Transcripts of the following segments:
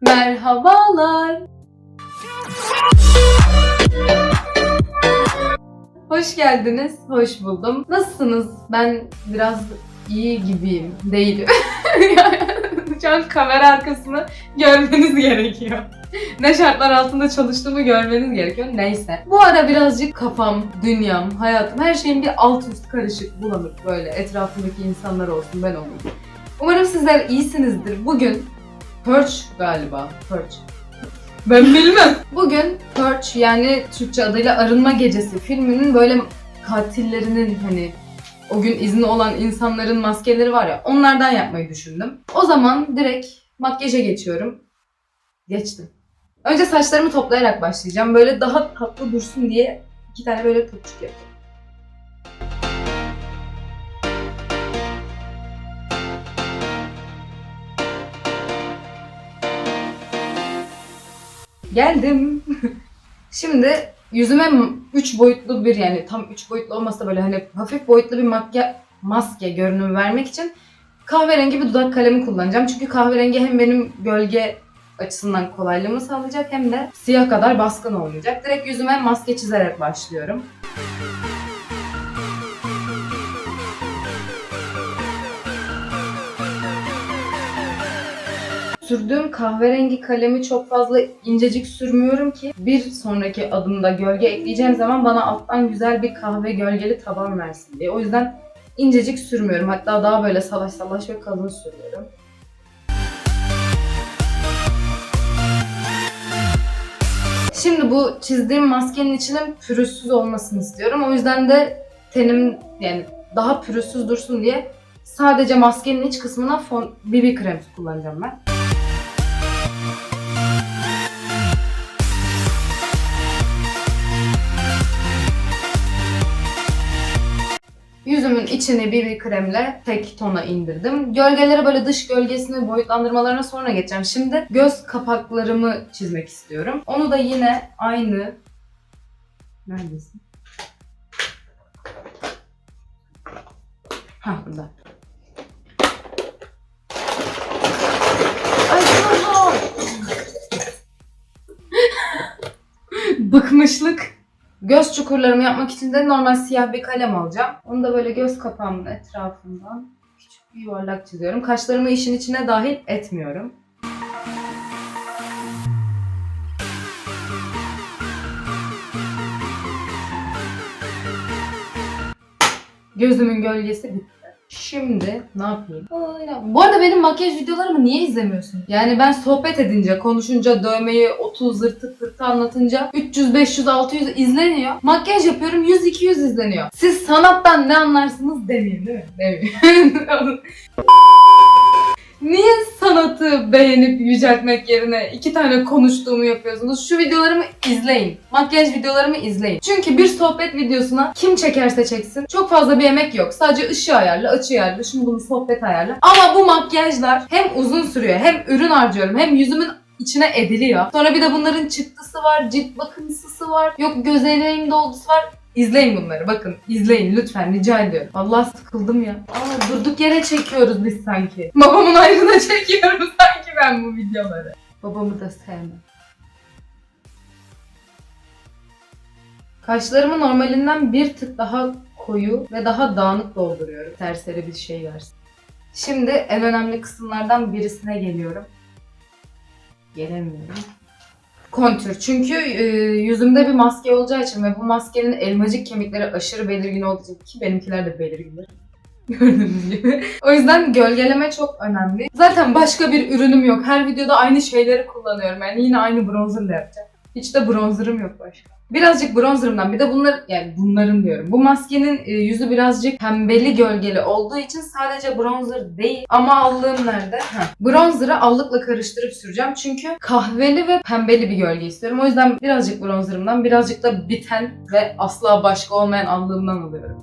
Merhabalar. Hoş geldiniz, hoş buldum. Nasılsınız? Ben biraz iyi gibiyim, değilim. Şu an kamera arkasını görmeniz gerekiyor. ne şartlar altında çalıştığımı görmeniz gerekiyor. Neyse. Bu ara birazcık kafam, dünyam, hayatım, her şeyin bir alt üst karışık, bulanık böyle. Etrafımdaki insanlar olsun, ben olayım. Umarım sizler iyisinizdir. Bugün Purge galiba. Purge. Ben bilmem. Bugün Purge yani Türkçe adıyla Arınma Gecesi filminin böyle katillerinin hani o gün izni olan insanların maskeleri var ya onlardan yapmayı düşündüm. O zaman direkt makyaja geçiyorum. Geçtim. Önce saçlarımı toplayarak başlayacağım. Böyle daha tatlı dursun diye iki tane böyle topçuk yapıyorum. Geldim. Şimdi yüzüme 3 boyutlu bir yani tam 3 boyutlu olmasa böyle hani hafif boyutlu bir makya maske görünümü vermek için kahverengi bir dudak kalemi kullanacağım. Çünkü kahverengi hem benim gölge açısından kolaylığımı sağlayacak hem de siyah kadar baskın olmayacak. Direkt yüzüme maske çizerek başlıyorum. Sürdüğüm kahverengi kalemi çok fazla incecik sürmüyorum ki bir sonraki adımda gölge ekleyeceğim zaman bana alttan güzel bir kahve gölgeli taban versin diye. O yüzden incecik sürmüyorum. Hatta daha böyle salaş salaş ve kalın sürüyorum. Şimdi bu çizdiğim maskenin içinin pürüzsüz olmasını istiyorum. O yüzden de tenim yani daha pürüzsüz dursun diye sadece maskenin iç kısmına fon, BB krem kullanacağım ben. Yüzümün içini BB kremle tek tona indirdim. Gölgeleri böyle dış gölgesini boyutlandırmalarına sonra geçeceğim. Şimdi göz kapaklarımı çizmek istiyorum. Onu da yine aynı... Neredesin? Ha burada. Bıkmışlık. Göz çukurlarımı yapmak için de normal siyah bir kalem alacağım. Onu da böyle göz kapağımın etrafından küçük bir yuvarlak çiziyorum. Kaşlarımı işin içine dahil etmiyorum. Gözümün gölgesi bitti. Şimdi ne yapayım? Bu arada benim makyaj videolarımı niye izlemiyorsun? Yani ben sohbet edince, konuşunca, dövmeyi 30 zırtı pırtı anlatınca 300, 500, 600 izleniyor. Makyaj yapıyorum 100, 200 izleniyor. Siz sanattan ne anlarsınız demeyin değil mi? Demeyin. Niye sanatı beğenip yüceltmek yerine iki tane konuştuğumu yapıyorsunuz? Şu videolarımı izleyin. Makyaj videolarımı izleyin. Çünkü bir sohbet videosuna kim çekerse çeksin çok fazla bir emek yok. Sadece ışığı ayarla, açı ayarla, şunu bunu sohbet ayarla. Ama bu makyajlar hem uzun sürüyor, hem ürün harcıyorum, hem yüzümün içine ediliyor. Sonra bir de bunların çıktısı var, cilt bakımsısı var, yok göz dolgusu var. İzleyin bunları bakın izleyin lütfen rica ediyorum. Allah sıkıldım ya. Aa, durduk yere çekiyoruz biz sanki. Babamın ayrına çekiyorum sanki ben bu videoları. Babamı da sevmem. Kaşlarımı normalinden bir tık daha koyu ve daha dağınık dolduruyorum. Serseri bir şey versin. Şimdi en önemli kısımlardan birisine geliyorum. Gelemiyorum. Kontür. Çünkü e, yüzümde bir maske olacağı için ve bu maskenin elmacık kemikleri aşırı belirgin olduğu için ki benimkiler de belirgindir. Gördüğünüz gibi. O yüzden gölgeleme çok önemli. Zaten başka bir ürünüm yok. Her videoda aynı şeyleri kullanıyorum. Yani yine aynı bronzerla yapacağım. Hiç de bronzerım yok başka. Birazcık bronzerımdan bir de bunlar yani bunların diyorum. Bu maskenin e, yüzü birazcık pembeli gölgeli olduğu için sadece bronzer değil. Ama allığım nerede? Heh. Bronzer'ı allıkla karıştırıp süreceğim. Çünkü kahveli ve pembeli bir gölge istiyorum. O yüzden birazcık bronzerımdan birazcık da biten ve asla başka olmayan allığımdan alıyorum.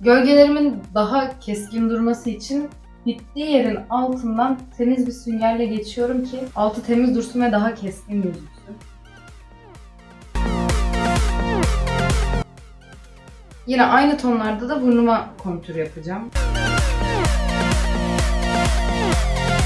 Gölgelerimin daha keskin durması için bittiği yerin altından temiz bir süngerle geçiyorum ki altı temiz dursun ve daha keskin gözüksün. Yine aynı tonlarda da burnuma kontür yapacağım.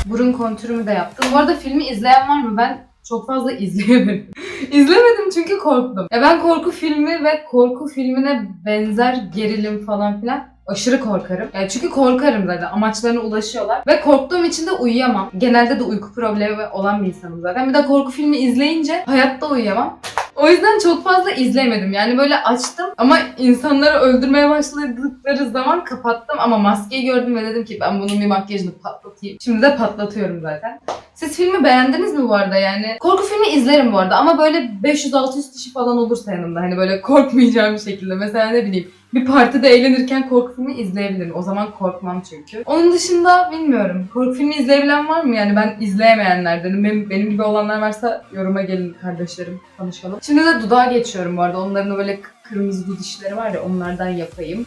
Burun kontürümü de yaptım. Bu arada filmi izleyen var mı? Ben çok fazla izleyemedim. İzlemedim çünkü korktum. Ya ben korku filmi ve korku filmine benzer gerilim falan filan aşırı korkarım. Yani çünkü korkarım zaten. Amaçlarına ulaşıyorlar. Ve korktuğum için de uyuyamam. Genelde de uyku problemi olan bir insanım zaten. Bir de korku filmi izleyince hayatta uyuyamam. O yüzden çok fazla izleyemedim. Yani böyle açtım ama insanları öldürmeye başladıkları zaman kapattım ama maskeyi gördüm ve dedim ki ben bunun bir makyajını patlatayım. Şimdi de patlatıyorum zaten. Siz filmi beğendiniz mi bu arada yani? Korku filmi izlerim bu arada ama böyle 500-600 kişi falan olursa yanımda hani böyle korkmayacağım bir şekilde. Mesela ne bileyim bir partide eğlenirken korku filmi izleyebilirim. O zaman korkmam çünkü. Onun dışında bilmiyorum. Korku filmi izleyebilen var mı? Yani ben izleyemeyenlerdenim. Benim, benim gibi olanlar varsa yoruma gelin kardeşlerim. Konuşalım. Şimdi de dudağa geçiyorum bu arada. Onların böyle kırmızı dud işleri var ya onlardan yapayım.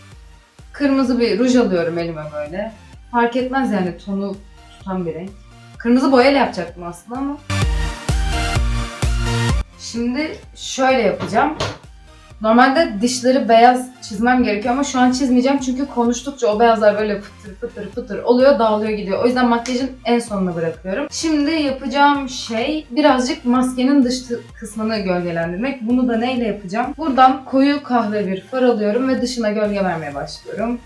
Kırmızı bir ruj alıyorum elime böyle. Fark etmez yani tonu tutan bir renk. Kırmızı boyayla yapacaktım aslında ama. Şimdi şöyle yapacağım. Normalde dişleri beyaz çizmem gerekiyor ama şu an çizmeyeceğim çünkü konuştukça o beyazlar böyle fıtır fıtır fıtır oluyor, dağılıyor gidiyor. O yüzden makyajın en sonuna bırakıyorum. Şimdi yapacağım şey birazcık maskenin dış kısmını gölgelendirmek. Bunu da neyle yapacağım? Buradan koyu kahve bir far alıyorum ve dışına gölge vermeye başlıyorum.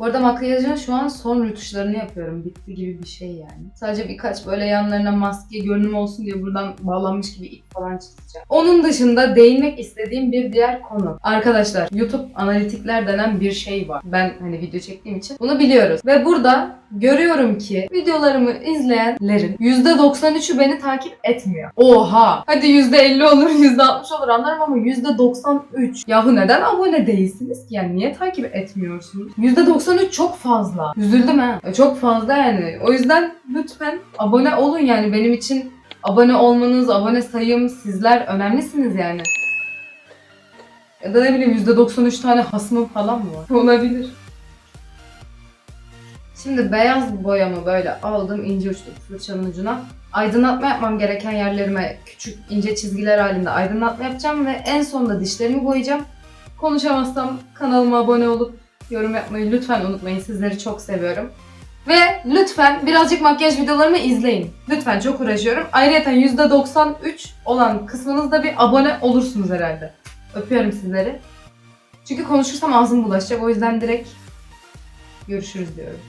Bu arada makyajın şu an son rütuşlarını yapıyorum. Bitti gibi bir şey yani. Sadece birkaç böyle yanlarına maske görünüm olsun diye buradan bağlanmış gibi ip falan çizeceğim. Onun dışında değinmek istediğim bir diğer konu. Arkadaşlar YouTube analitikler denen bir şey var. Ben hani video çektiğim için bunu biliyoruz. Ve burada görüyorum ki videolarımı izleyenlerin %93'ü beni takip etmiyor. Oha! Hadi %50 olur, %60 olur anlarım ama %93. Yahu neden abone değilsiniz ki? Yani niye takip etmiyorsunuz? %93 çok fazla. Üzüldüm ha. E, Çok fazla yani. O yüzden lütfen abone olun yani benim için abone olmanız, abone sayım sizler önemlisiniz yani. Ya da ne bileyim %93 tane hasmım falan mı var? Olabilir. Şimdi beyaz boyamı böyle aldım ince uçlu fırçanın ucuna. Aydınlatma yapmam gereken yerlerime küçük ince çizgiler halinde aydınlatma yapacağım ve en sonunda dişlerimi boyayacağım. Konuşamazsam kanalıma abone olup yorum yapmayı lütfen unutmayın. Sizleri çok seviyorum. Ve lütfen birazcık makyaj videolarımı izleyin. Lütfen çok uğraşıyorum. Ayrıca %93 olan kısmınızda bir abone olursunuz herhalde. Öpüyorum sizleri. Çünkü konuşursam ağzım bulaşacak. O yüzden direkt görüşürüz diyorum.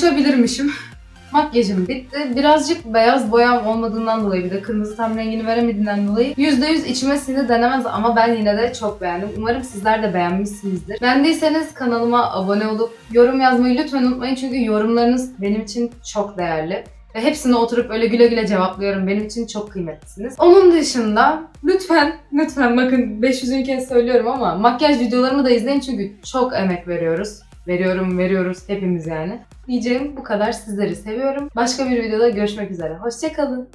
Konuşabilirmişim. Makyajım bitti. Birazcık beyaz boyam olmadığından dolayı bir de kırmızı tam rengini veremediğinden dolayı %100 içime sindi denemez ama ben yine de çok beğendim. Umarım sizler de beğenmişsinizdir. Beğendiyseniz kanalıma abone olup yorum yazmayı lütfen unutmayın çünkü yorumlarınız benim için çok değerli. Ve hepsine oturup öyle güle güle cevaplıyorum. Benim için çok kıymetlisiniz. Onun dışında lütfen, lütfen bakın 500. kez söylüyorum ama makyaj videolarımı da izleyin çünkü çok emek veriyoruz. Veriyorum, veriyoruz hepimiz yani. Diyeceğim bu kadar. Sizleri seviyorum. Başka bir videoda görüşmek üzere. Hoşçakalın.